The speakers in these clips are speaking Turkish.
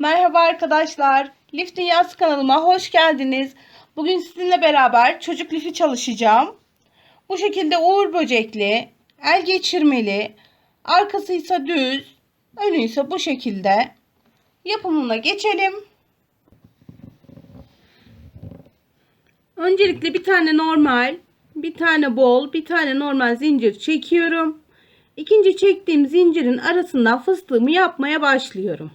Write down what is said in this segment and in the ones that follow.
Merhaba arkadaşlar. Lif Dünyası kanalıma hoş geldiniz. Bugün sizinle beraber çocuk lifi çalışacağım. Bu şekilde uğur böcekli, el geçirmeli, arkası ise düz, önü ise bu şekilde. Yapımına geçelim. Öncelikle bir tane normal, bir tane bol, bir tane normal zincir çekiyorum. İkinci çektiğim zincirin arasından fıstığımı yapmaya başlıyorum.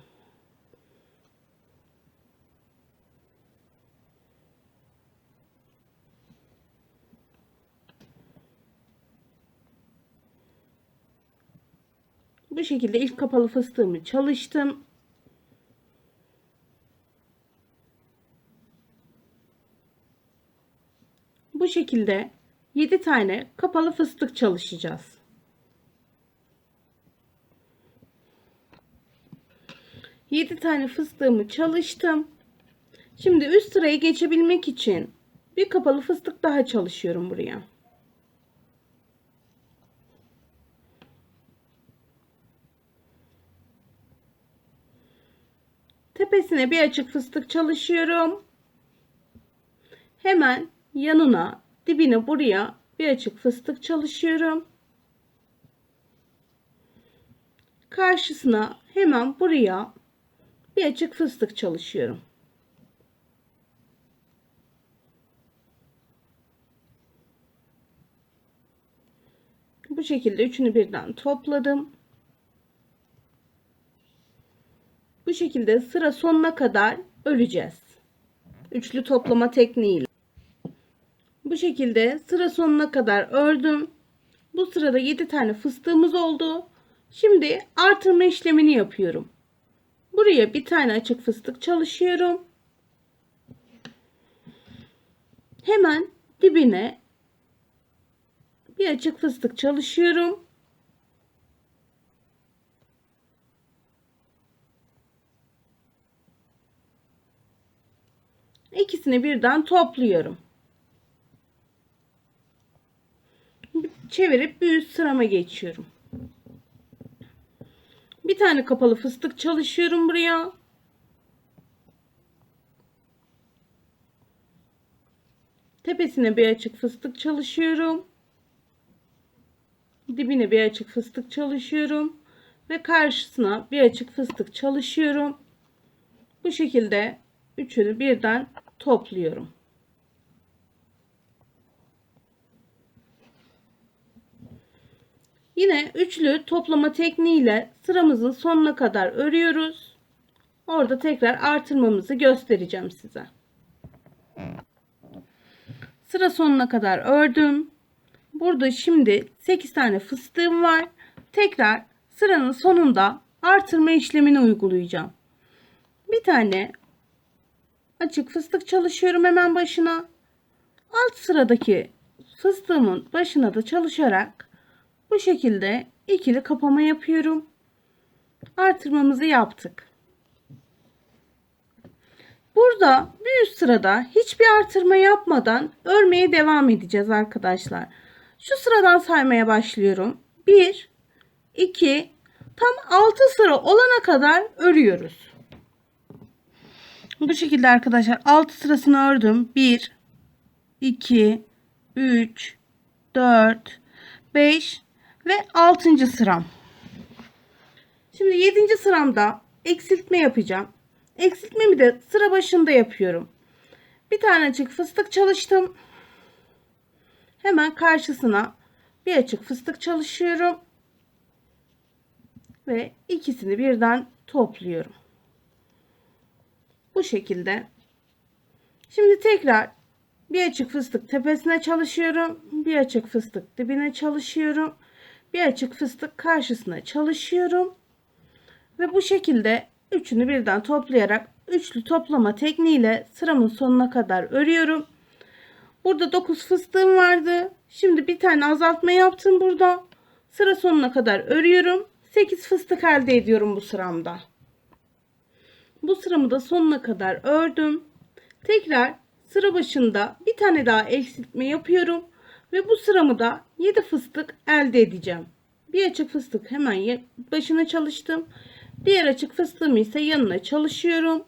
Bu şekilde ilk kapalı fıstığımı çalıştım. Bu şekilde 7 tane kapalı fıstık çalışacağız. Yedi tane fıstığımı çalıştım. Şimdi üst sıraya geçebilmek için bir kapalı fıstık daha çalışıyorum buraya. Tepesine bir açık fıstık çalışıyorum. Hemen yanına dibine buraya bir açık fıstık çalışıyorum. Karşısına hemen buraya bir açık fıstık çalışıyorum. Bu şekilde üçünü birden topladım. Bu şekilde sıra sonuna kadar öreceğiz. Üçlü toplama tekniğiyle. Bu şekilde sıra sonuna kadar ördüm. Bu sırada 7 tane fıstığımız oldu. Şimdi artırma işlemini yapıyorum. Buraya bir tane açık fıstık çalışıyorum. Hemen dibine bir açık fıstık çalışıyorum. İkisini birden topluyorum. Çevirip bir üst sırama geçiyorum. Bir tane kapalı fıstık çalışıyorum buraya. Tepesine bir açık fıstık çalışıyorum. Dibine bir açık fıstık çalışıyorum. Ve karşısına bir açık fıstık çalışıyorum. Bu şekilde üçünü birden topluyorum. Yine üçlü toplama tekniğiyle sıramızın sonuna kadar örüyoruz. Orada tekrar artırmamızı göstereceğim size. Sıra sonuna kadar ördüm. Burada şimdi 8 tane fıstığım var. Tekrar sıranın sonunda artırma işlemini uygulayacağım. Bir tane açık fıstık çalışıyorum hemen başına. Alt sıradaki fıstığımın başına da çalışarak bu şekilde ikili kapama yapıyorum. Artırmamızı yaptık. Burada bir üst sırada hiçbir artırma yapmadan örmeye devam edeceğiz arkadaşlar. Şu sıradan saymaya başlıyorum. 1 2 tam 6 sıra olana kadar örüyoruz. Bu şekilde arkadaşlar 6 sırasını ördüm. 1 2 3 4 5 ve 6. sıram. Şimdi 7. sıramda eksiltme yapacağım. Eksiltmemi de sıra başında yapıyorum. Bir tane açık fıstık çalıştım. Hemen karşısına bir açık fıstık çalışıyorum. Ve ikisini birden topluyorum. Bu şekilde. Şimdi tekrar bir açık fıstık tepesine çalışıyorum. Bir açık fıstık dibine çalışıyorum. Bir açık fıstık karşısına çalışıyorum. Ve bu şekilde üçünü birden toplayarak üçlü toplama tekniğiyle sıramın sonuna kadar örüyorum. Burada 9 fıstığım vardı. Şimdi bir tane azaltma yaptım burada. Sıra sonuna kadar örüyorum. 8 fıstık elde ediyorum bu sıramda. Bu sıramı da sonuna kadar ördüm. Tekrar sıra başında bir tane daha eksiltme yapıyorum. Ve bu sıramı da 7 fıstık elde edeceğim. Bir açık fıstık hemen başına çalıştım. Diğer açık fıstığımı ise yanına çalışıyorum.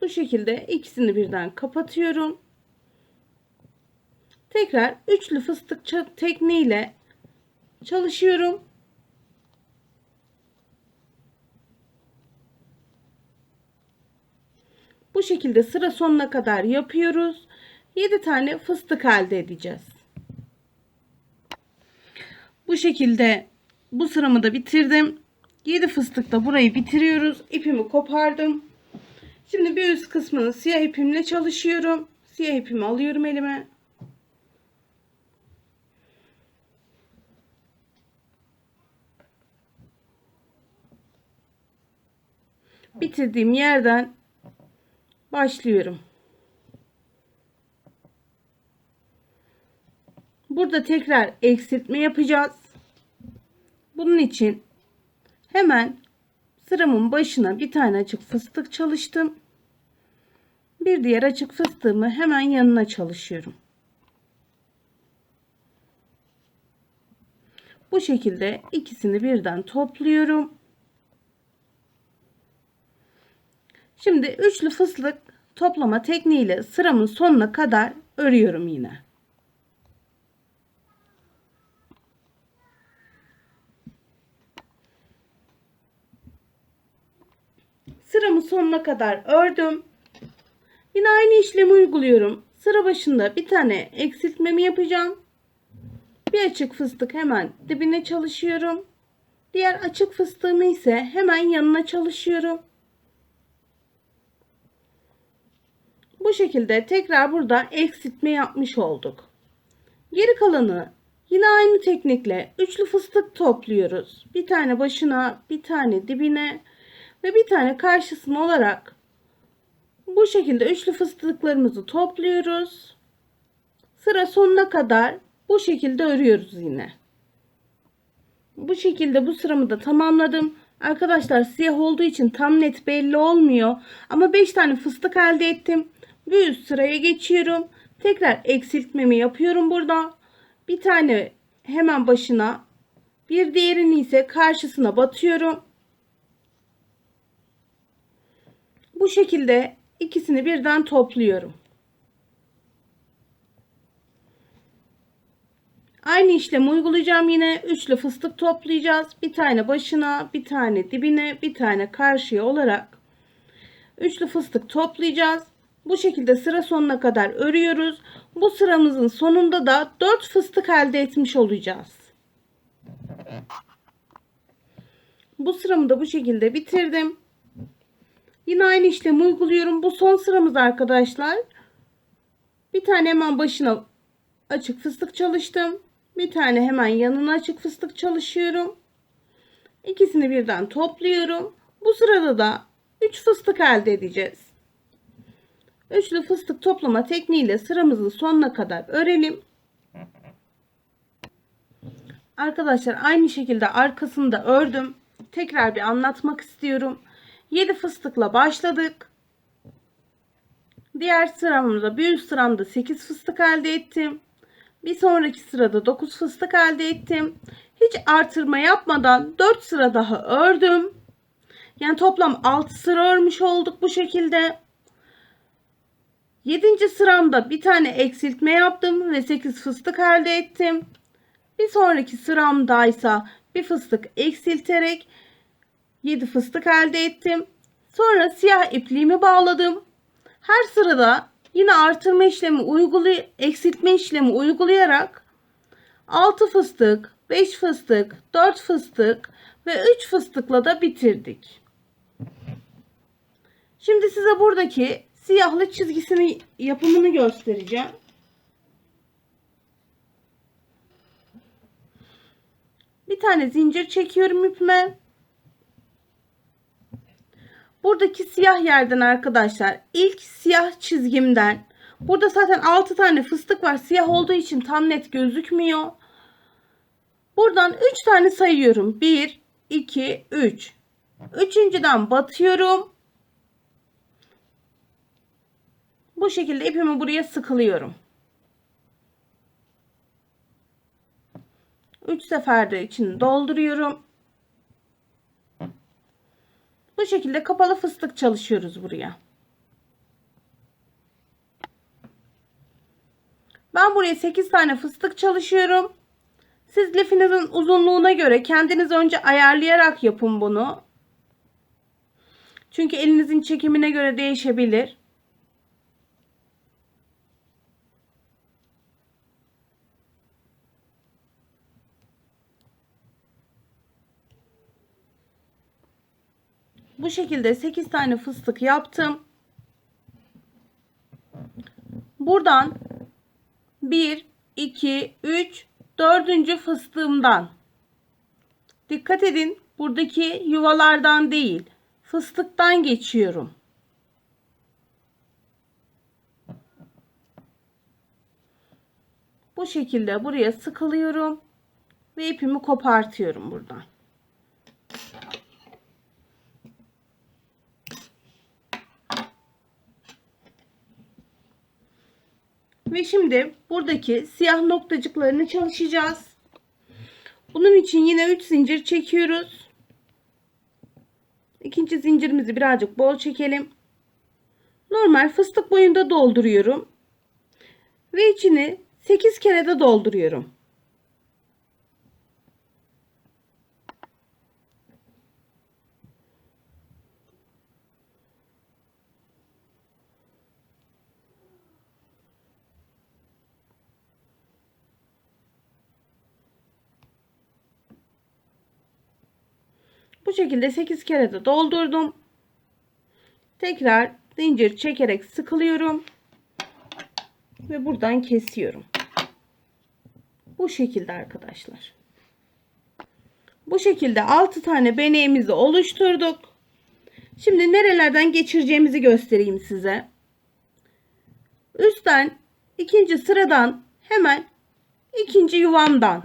Bu şekilde ikisini birden kapatıyorum. Tekrar üçlü fıstık tekniğiyle çalışıyorum. Bu şekilde sıra sonuna kadar yapıyoruz. 7 tane fıstık elde edeceğiz. Bu şekilde bu sıramı da bitirdim. 7 fıstıkla burayı bitiriyoruz. İpimi kopardım. Şimdi bir üst kısmını siyah ipimle çalışıyorum. Siyah ipimi alıyorum elime. Bitirdiğim yerden başlıyorum. Burada tekrar eksiltme yapacağız. Bunun için hemen sıramın başına bir tane açık fıstık çalıştım. Bir diğer açık fıstığımı hemen yanına çalışıyorum. Bu şekilde ikisini birden topluyorum. Şimdi üçlü fıstık toplama tekniğiyle sıramın sonuna kadar örüyorum yine. Sıramı sonuna kadar ördüm. Yine aynı işlemi uyguluyorum. Sıra başında bir tane eksiltmemi yapacağım. Bir açık fıstık hemen dibine çalışıyorum. Diğer açık fıstığımı ise hemen yanına çalışıyorum. Bu şekilde tekrar burada eksiltme yapmış olduk. Geri kalanı yine aynı teknikle üçlü fıstık topluyoruz. Bir tane başına, bir tane dibine ve bir tane karşısına olarak bu şekilde üçlü fıstıklarımızı topluyoruz. Sıra sonuna kadar bu şekilde örüyoruz yine. Bu şekilde bu sıramı da tamamladım. Arkadaşlar siyah olduğu için tam net belli olmuyor. Ama 5 tane fıstık elde ettim. Bir üst sıraya geçiyorum. Tekrar eksiltmemi yapıyorum burada. Bir tane hemen başına bir diğerini ise karşısına batıyorum. Bu şekilde ikisini birden topluyorum. Aynı işlemi uygulayacağım yine. Üçlü fıstık toplayacağız. Bir tane başına, bir tane dibine, bir tane karşıya olarak üçlü fıstık toplayacağız. Bu şekilde sıra sonuna kadar örüyoruz. Bu sıramızın sonunda da 4 fıstık elde etmiş olacağız. Bu sıramı da bu şekilde bitirdim. Yine aynı işlemi uyguluyorum. Bu son sıramız arkadaşlar. Bir tane hemen başına açık fıstık çalıştım. Bir tane hemen yanına açık fıstık çalışıyorum. İkisini birden topluyorum. Bu sırada da 3 fıstık elde edeceğiz. Üçlü fıstık toplama tekniğiyle sıramızın sonuna kadar örelim. Arkadaşlar aynı şekilde arkasını da ördüm. Tekrar bir anlatmak istiyorum. 7 fıstıkla başladık. Diğer sıramda bir üst sıramda 8 fıstık elde ettim. Bir sonraki sırada 9 fıstık elde ettim. Hiç artırma yapmadan 4 sıra daha ördüm. Yani toplam 6 sıra örmüş olduk bu şekilde. 7. sıramda bir tane eksiltme yaptım ve 8 fıstık elde ettim. Bir sonraki sıramda ise bir fıstık eksilterek 7 fıstık elde ettim. Sonra siyah ipliğimi bağladım. Her sırada yine artırma işlemi uygulay eksiltme işlemi uygulayarak 6 fıstık, 5 fıstık, 4 fıstık ve 3 fıstıkla da bitirdik. Şimdi size buradaki siyahlı çizgisini yapımını göstereceğim. Bir tane zincir çekiyorum ipime. Buradaki siyah yerden arkadaşlar ilk siyah çizgimden burada zaten 6 tane fıstık var. Siyah olduğu için tam net gözükmüyor. Buradan 3 tane sayıyorum. 1, 2, 3. Üçüncüden batıyorum. Bu şekilde ipimi buraya sıkılıyorum. 3 seferde içini dolduruyorum. Bu şekilde kapalı fıstık çalışıyoruz buraya. Ben buraya 8 tane fıstık çalışıyorum. Siz lifinizin uzunluğuna göre kendiniz önce ayarlayarak yapın bunu. Çünkü elinizin çekimine göre değişebilir. Bu şekilde 8 tane fıstık yaptım. Buradan 1, 2, 3, 4. fıstığımdan. Dikkat edin buradaki yuvalardan değil fıstıktan geçiyorum. Bu şekilde buraya sıkılıyorum ve ipimi kopartıyorum buradan. Ve şimdi buradaki siyah noktacıklarını çalışacağız. Bunun için yine 3 zincir çekiyoruz. İkinci zincirimizi birazcık bol çekelim. Normal fıstık boyunda dolduruyorum. Ve içini 8 kere de dolduruyorum. Bu şekilde 8 kere de doldurdum. Tekrar zincir çekerek sıkılıyorum. Ve buradan kesiyorum. Bu şekilde arkadaşlar. Bu şekilde 6 tane beneğimizi oluşturduk. Şimdi nerelerden geçireceğimizi göstereyim size. Üstten ikinci sıradan hemen ikinci yuvamdan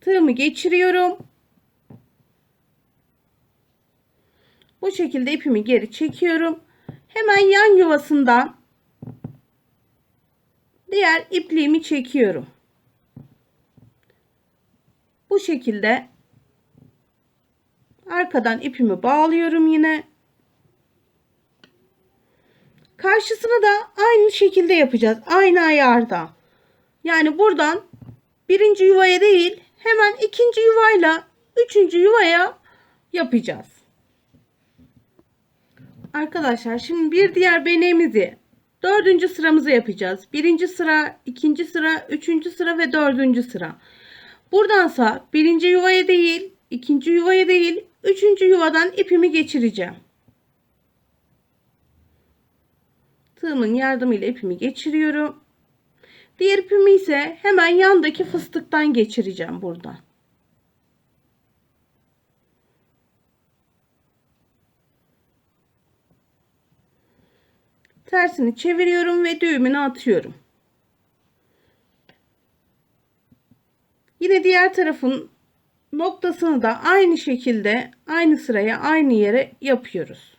tığımı geçiriyorum. Bu şekilde ipimi geri çekiyorum. Hemen yan yuvasından diğer ipliğimi çekiyorum. Bu şekilde arkadan ipimi bağlıyorum yine. Karşısını da aynı şekilde yapacağız. Aynı ayarda. Yani buradan birinci yuvaya değil hemen ikinci yuvayla üçüncü yuvaya yapacağız. Arkadaşlar şimdi bir diğer beneğimizi dördüncü sıramızı yapacağız. Birinci sıra, ikinci sıra, üçüncü sıra ve dördüncü sıra. Buradansa birinci yuvaya değil, ikinci yuvaya değil, üçüncü yuvadan ipimi geçireceğim. Tığımın yardımıyla ipimi geçiriyorum. Diğer ipimi ise hemen yandaki fıstıktan geçireceğim buradan. Tersini çeviriyorum ve düğümünü atıyorum. Yine diğer tarafın noktasını da aynı şekilde aynı sıraya aynı yere yapıyoruz.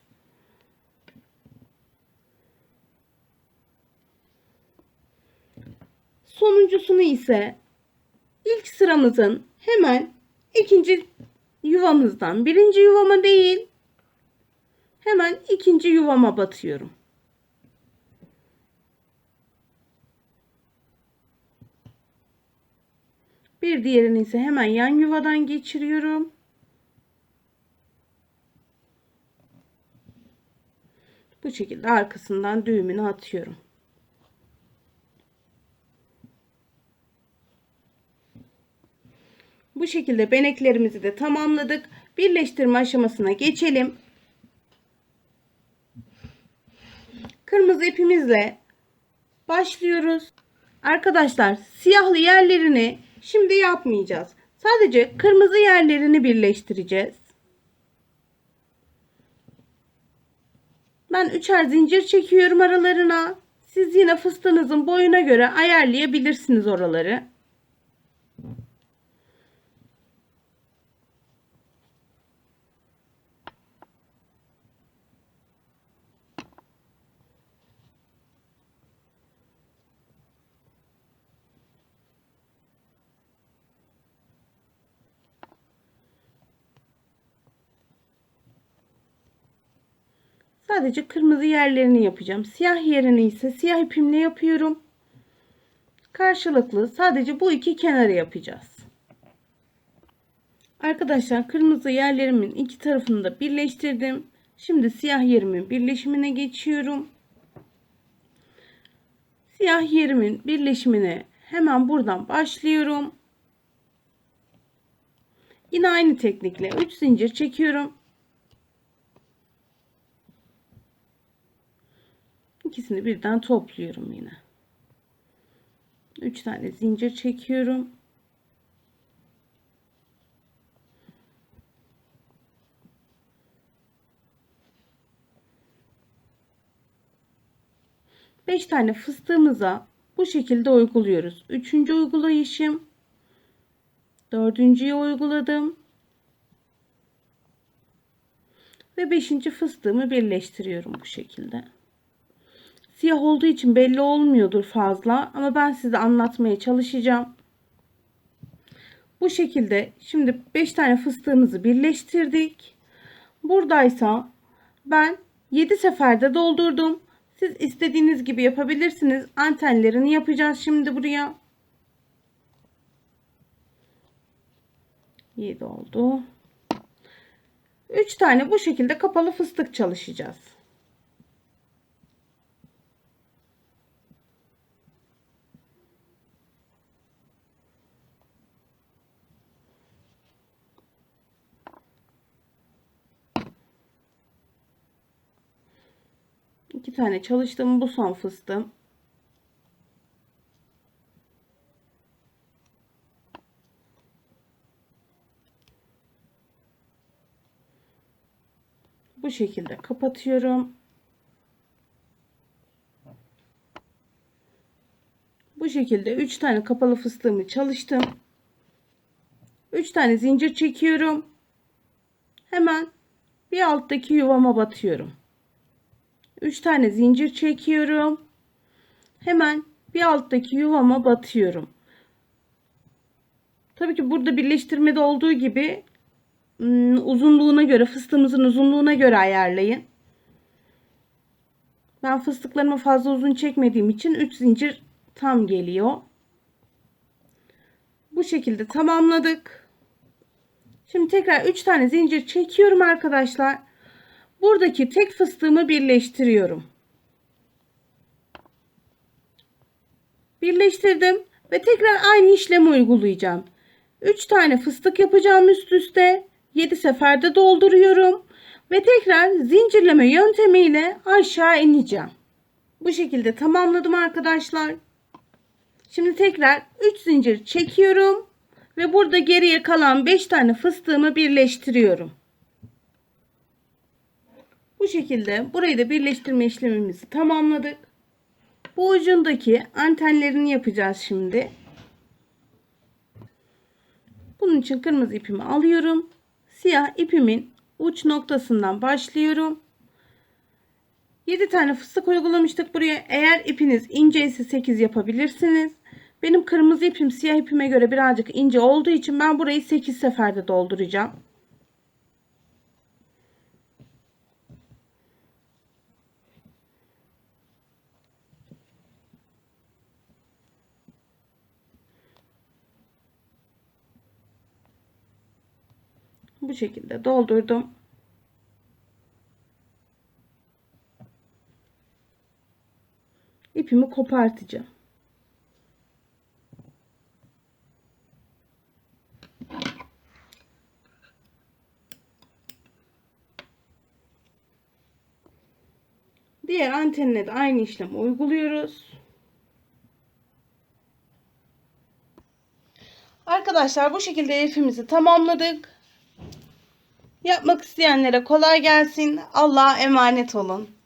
Sonuncusunu ise ilk sıramızın hemen ikinci yuvamızdan birinci yuvama değil hemen ikinci yuvama batıyorum. Bir diğerini ise hemen yan yuvadan geçiriyorum. Bu şekilde arkasından düğümünü atıyorum. Bu şekilde beneklerimizi de tamamladık. Birleştirme aşamasına geçelim. Kırmızı ipimizle başlıyoruz. Arkadaşlar siyahlı yerlerini Şimdi yapmayacağız. Sadece kırmızı yerlerini birleştireceğiz. Ben üçer zincir çekiyorum aralarına. Siz yine fıstığınızın boyuna göre ayarlayabilirsiniz oraları. Sadece kırmızı yerlerini yapacağım. Siyah yerini ise siyah ipimle yapıyorum. Karşılıklı sadece bu iki kenarı yapacağız. Arkadaşlar kırmızı yerlerimin iki tarafını da birleştirdim. Şimdi siyah yerimin birleşimine geçiyorum. Siyah yerimin birleşimine hemen buradan başlıyorum. Yine aynı teknikle 3 zincir çekiyorum. İkisini birden topluyorum yine. 3 tane zincir çekiyorum. Beş tane fıstığımıza bu şekilde uyguluyoruz. Üçüncü uygulayışım. Dördüncüye uyguladım. Ve beşinci fıstığımı birleştiriyorum bu şekilde. Siyah olduğu için belli olmuyordur fazla ama ben size anlatmaya çalışacağım. Bu şekilde şimdi 5 tane fıstığımızı birleştirdik. Buradaysa ben 7 seferde doldurdum. Siz istediğiniz gibi yapabilirsiniz. Antenlerini yapacağız şimdi buraya. 7 oldu. 3 tane bu şekilde kapalı fıstık çalışacağız. İki tane çalıştım. Bu son fıstığım. Bu şekilde kapatıyorum. Bu şekilde 3 tane kapalı fıstığımı çalıştım. 3 tane zincir çekiyorum. Hemen bir alttaki yuvama batıyorum. 3 tane zincir çekiyorum. Hemen bir alttaki yuvama batıyorum. Tabii ki burada birleştirmede olduğu gibi ım, uzunluğuna göre fıstığımızın uzunluğuna göre ayarlayın. Ben fıstıklarımı fazla uzun çekmediğim için 3 zincir tam geliyor. Bu şekilde tamamladık. Şimdi tekrar 3 tane zincir çekiyorum arkadaşlar. Buradaki tek fıstığımı birleştiriyorum. Birleştirdim ve tekrar aynı işlemi uygulayacağım. 3 tane fıstık yapacağım üst üste. 7 seferde dolduruyorum ve tekrar zincirleme yöntemiyle aşağı ineceğim. Bu şekilde tamamladım arkadaşlar. Şimdi tekrar 3 zincir çekiyorum ve burada geriye kalan 5 tane fıstığımı birleştiriyorum. Bu şekilde burayı da birleştirme işlemimizi tamamladık. Bu ucundaki antenlerini yapacağız şimdi. Bunun için kırmızı ipimi alıyorum. Siyah ipimin uç noktasından başlıyorum. 7 tane fıstık uygulamıştık buraya. Eğer ipiniz ince ise 8 yapabilirsiniz. Benim kırmızı ipim siyah ipime göre birazcık ince olduğu için ben burayı 8 seferde dolduracağım. Bu şekilde doldurdum. İpimi kopartacağım. Diğer antenine de aynı işlemi uyguluyoruz. Arkadaşlar bu şekilde ipimizi tamamladık. Yapmak isteyenlere kolay gelsin. Allah'a emanet olun.